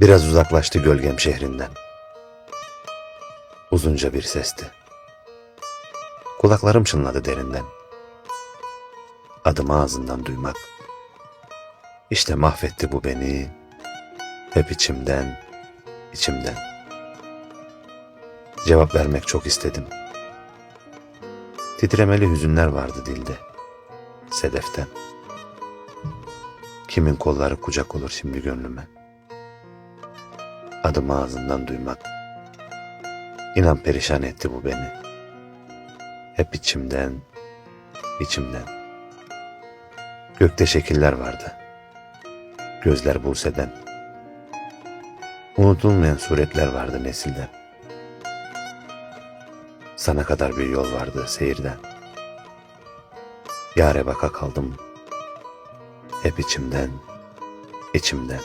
Biraz uzaklaştı gölgem şehrinden. Uzunca bir sesti. Kulaklarım çınladı derinden. Adımı ağzından duymak. İşte mahvetti bu beni. Hep içimden, içimden. Cevap vermek çok istedim. Titremeli hüzünler vardı dilde. Sedeften. Kimin kolları kucak olur şimdi gönlüme. Adımı ağzından duymak. İnan perişan etti bu beni. Hep içimden, içimden. Gökte şekiller vardı. Gözler Buse'den. Unutulmayan suretler vardı nesilden. Sana kadar bir yol vardı seyirden. Yare baka kaldım. Hep içimden, içimden.